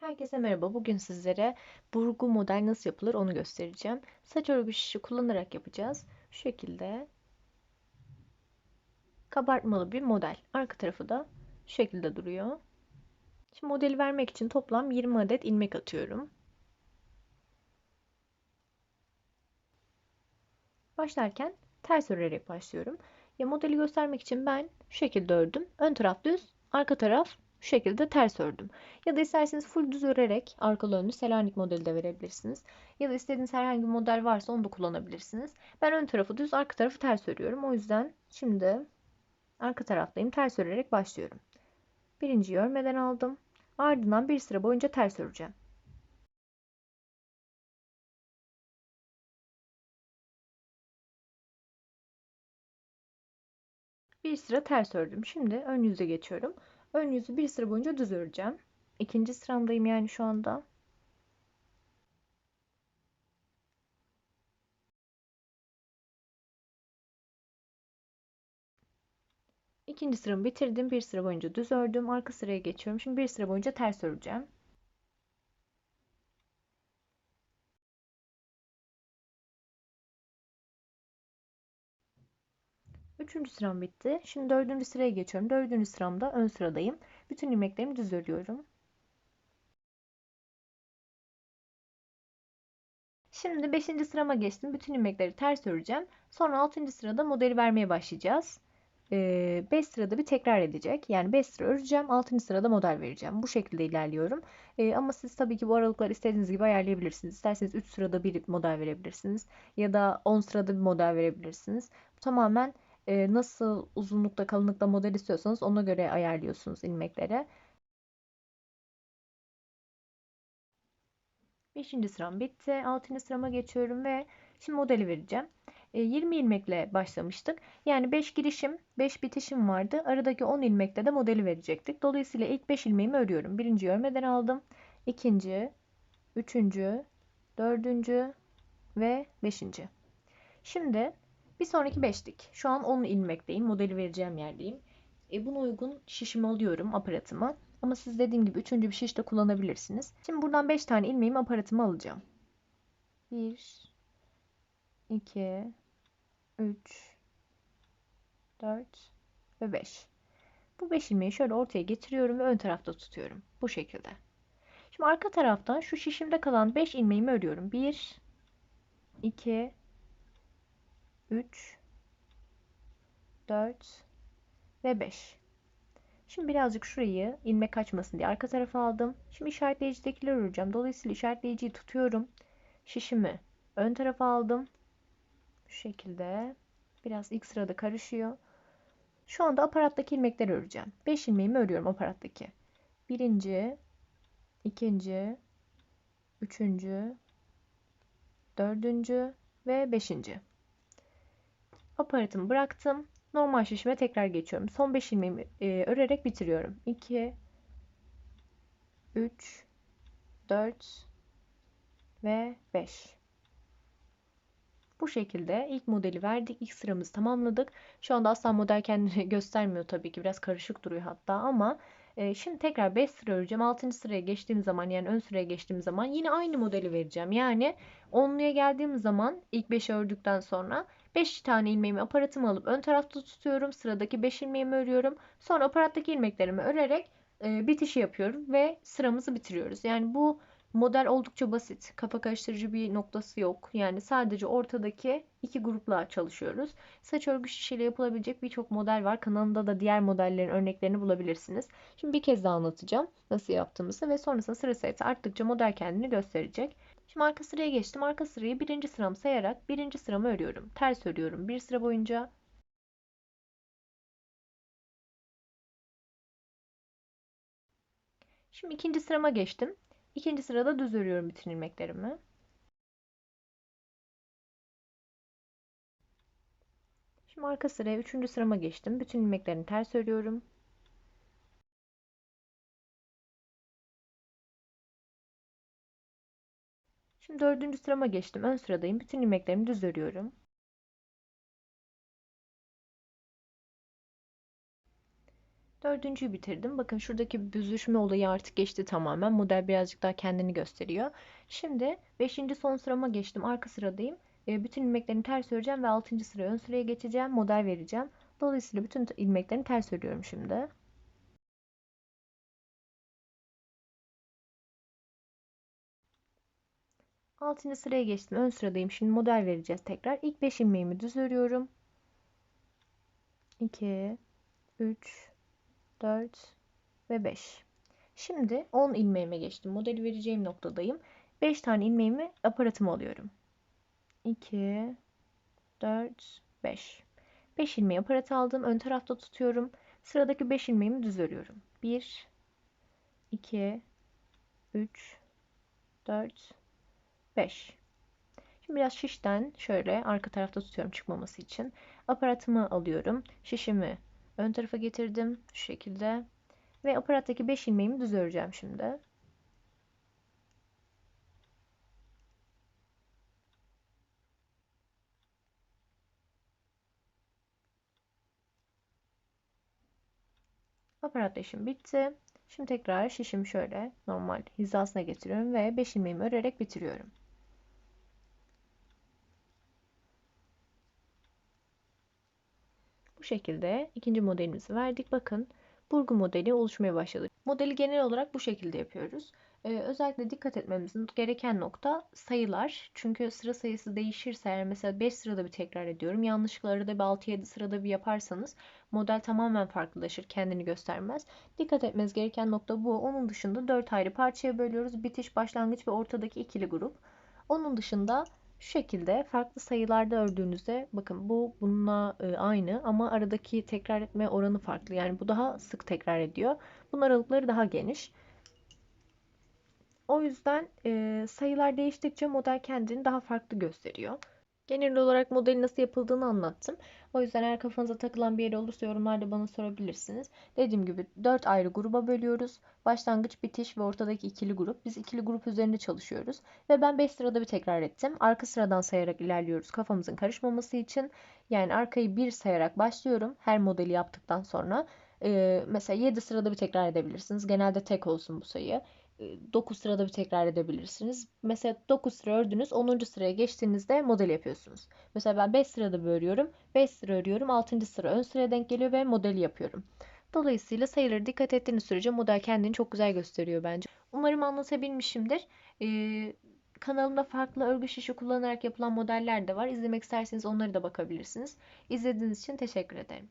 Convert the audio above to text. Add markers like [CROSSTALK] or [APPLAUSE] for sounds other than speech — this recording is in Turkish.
Herkese merhaba. Bugün sizlere burgu model nasıl yapılır onu göstereceğim. Saç örgü şişi kullanarak yapacağız. Şu şekilde kabartmalı bir model. Arka tarafı da şu şekilde duruyor. Şimdi modeli vermek için toplam 20 adet ilmek atıyorum. Başlarken ters örerek başlıyorum. Ya modeli göstermek için ben şu şekilde ördüm. Ön taraf düz, arka taraf şu şekilde ters ördüm. Ya da isterseniz full düz örerek arkalı önlü Selanik modeli de verebilirsiniz. Ya da istediğiniz herhangi bir model varsa onu da kullanabilirsiniz. Ben ön tarafı düz, arka tarafı ters örüyorum. O yüzden şimdi arka taraftayım. Ters örerek başlıyorum. Birinciyi örmeden aldım. Ardından bir sıra boyunca ters öreceğim. Bir sıra ters ördüm. Şimdi ön yüze geçiyorum. Ön yüzü bir sıra boyunca düz öreceğim. İkinci sıramdayım yani şu anda. İkinci sıramı bitirdim. Bir sıra boyunca düz ördüm. Arka sıraya geçiyorum. Şimdi bir sıra boyunca ters öreceğim. Üçüncü sıram bitti. Şimdi dördüncü sıraya geçiyorum. Dördüncü sıramda ön sıradayım. Bütün ilmeklerimi düz örüyorum. Şimdi 5. sırama geçtim. Bütün ilmekleri ters öreceğim. Sonra 6. sırada modeli vermeye başlayacağız. 5 sırada bir tekrar edecek. Yani 5 sıra öreceğim. 6. sırada model vereceğim. Bu şekilde ilerliyorum. Ama siz tabii ki bu aralıkları istediğiniz gibi ayarlayabilirsiniz. İsterseniz 3 sırada bir model verebilirsiniz. Ya da 10 sırada bir model verebilirsiniz. Bu tamamen nasıl uzunlukta kalınlıkta model istiyorsanız ona göre ayarlıyorsunuz ilmeklere. Beşinci sıram bitti. Altıncı sırama geçiyorum ve şimdi modeli vereceğim. 20 ilmekle başlamıştık. Yani 5 girişim, 5 bitişim vardı. Aradaki 10 ilmekle de modeli verecektik. Dolayısıyla ilk 5 ilmeğimi örüyorum. Birinci örmeden aldım. İkinci, üçüncü, dördüncü ve beşinci. Şimdi bir sonraki beşlik. Şu an 10 ilmekteyim. Modeli vereceğim yerdeyim. E, buna uygun şişimi alıyorum aparatıma. Ama siz dediğim gibi üçüncü bir şiş de kullanabilirsiniz. Şimdi buradan 5 tane ilmeğimi aparatıma alacağım. 1 2 3 4 ve 5. Bu 5 ilmeği şöyle ortaya getiriyorum ve ön tarafta tutuyorum. Bu şekilde. Şimdi arka taraftan şu şişimde kalan 5 ilmeğimi örüyorum. 1 2 3 4 ve 5. Şimdi birazcık şurayı ilmek kaçmasın diye arka tarafa aldım. Şimdi işaretleyicidekileri öreceğim. Dolayısıyla işaretleyiciyi tutuyorum. Şişimi ön tarafa aldım. Şu şekilde. Biraz ilk sırada karışıyor. Şu anda aparattaki ilmekleri öreceğim. 5 ilmeğimi örüyorum aparattaki. Birinci, ikinci, üçüncü, dördüncü ve beşinci. Aparatımı bıraktım. Normal şişime tekrar geçiyorum. Son 5 ilmeğimi e, örerek bitiriyorum. 2 3 4 ve 5. Bu şekilde ilk modeli verdik. İlk sıramızı tamamladık. Şu anda asla model kendini [LAUGHS] göstermiyor tabii ki. Biraz karışık duruyor hatta ama e, şimdi tekrar 5 sıra öreceğim. 6. sıraya geçtiğim zaman yani ön sıraya geçtiğim zaman yine aynı modeli vereceğim. Yani 10'luya geldiğim zaman ilk 5'i ördükten sonra 5 tane ilmeğimi aparatıma alıp ön tarafta tutuyorum. Sıradaki 5 ilmeğimi örüyorum. Sonra aparattaki ilmeklerimi örerek e, bitişi yapıyorum ve sıramızı bitiriyoruz. Yani bu model oldukça basit. Kafa karıştırıcı bir noktası yok. Yani sadece ortadaki iki grupla çalışıyoruz. Saç örgü şişeyle yapılabilecek birçok model var. Kanalımda da diğer modellerin örneklerini bulabilirsiniz. Şimdi bir kez daha anlatacağım nasıl yaptığımızı ve sonrasında sıra sayısı arttıkça model kendini gösterecek. Şimdi arka sıraya geçtim. Arka sırayı birinci sıram sayarak birinci sıramı örüyorum. Ters örüyorum. Bir sıra boyunca Şimdi ikinci sırama geçtim. İkinci sırada düz örüyorum bütün ilmeklerimi. Şimdi arka sıraya üçüncü sırama geçtim. Bütün ilmeklerini ters örüyorum. Şimdi dördüncü sırama geçtim. Ön sıradayım. Bütün ilmeklerimi düz örüyorum. Dördüncüyü bitirdim. Bakın şuradaki büzüşme olayı artık geçti tamamen. Model birazcık daha kendini gösteriyor. Şimdi beşinci son sırama geçtim. Arka sıradayım. E, bütün ilmeklerini ters öreceğim ve altıncı sıraya ön sıraya geçeceğim. Model vereceğim. Dolayısıyla bütün ilmeklerini ters örüyorum şimdi. Altıncı sıraya geçtim. Ön sıradayım. Şimdi model vereceğiz tekrar. İlk 5 ilmeğimi düz örüyorum. 2 3 4 ve 5. Şimdi 10 ilmeğime geçtim. Modeli vereceğim noktadayım. 5 tane ilmeğimi aparatıma alıyorum. 2 4 5. 5 ilmeği aparat aldım. Ön tarafta tutuyorum. Sıradaki 5 ilmeğimi düz örüyorum. 1 2 3 4 5. Şimdi biraz şişten şöyle arka tarafta tutuyorum çıkmaması için. Aparatımı alıyorum. Şişimi ön tarafa getirdim şu şekilde. Ve aparattaki 5 ilmeğimi düz öreceğim şimdi. Aparat işim bitti. Şimdi tekrar şişimi şöyle normal hizasına getiriyorum ve 5 ilmeğimi örerek bitiriyorum. Şekilde ikinci modelimizi verdik. Bakın burgu modeli oluşmaya başladı. Modeli genel olarak bu şekilde yapıyoruz. Ee, özellikle dikkat etmemizin gereken nokta sayılar. Çünkü sıra sayısı değişirse eğer mesela 5 sırada bir tekrar ediyorum. Yanlışlıkla arada bir 6-7 sırada bir yaparsanız model tamamen farklılaşır. Kendini göstermez. Dikkat etmeniz gereken nokta bu. Onun dışında 4 ayrı parçaya bölüyoruz. Bitiş, başlangıç ve ortadaki ikili grup. Onun dışında şu şekilde farklı sayılarda ördüğünüzde bakın bu bununla e, aynı ama aradaki tekrar etme oranı farklı. Yani bu daha sık tekrar ediyor. Bunun aralıkları daha geniş. O yüzden e, sayılar değiştikçe model kendini daha farklı gösteriyor. Genel olarak modelin nasıl yapıldığını anlattım. O yüzden eğer kafanıza takılan bir yer olursa yorumlarda bana sorabilirsiniz. Dediğim gibi 4 ayrı gruba bölüyoruz. Başlangıç, bitiş ve ortadaki ikili grup. Biz ikili grup üzerinde çalışıyoruz. Ve ben 5 sırada bir tekrar ettim. Arka sıradan sayarak ilerliyoruz kafamızın karışmaması için. Yani arkayı 1 sayarak başlıyorum her modeli yaptıktan sonra. Ee, mesela 7 sırada bir tekrar edebilirsiniz. Genelde tek olsun bu sayı. 9 sırada bir tekrar edebilirsiniz. Mesela 9 sıra ördünüz. 10. sıraya geçtiğinizde model yapıyorsunuz. Mesela ben 5 sırada bölüyorum. 5 sıra örüyorum. 6. sıra ön sıraya denk geliyor ve modeli yapıyorum. Dolayısıyla sayıları dikkat ettiğiniz sürece model kendini çok güzel gösteriyor bence. Umarım anlatabilmişimdir. Ee, kanalımda farklı örgü şişi kullanarak yapılan modeller de var. İzlemek isterseniz onları da bakabilirsiniz. İzlediğiniz için teşekkür ederim.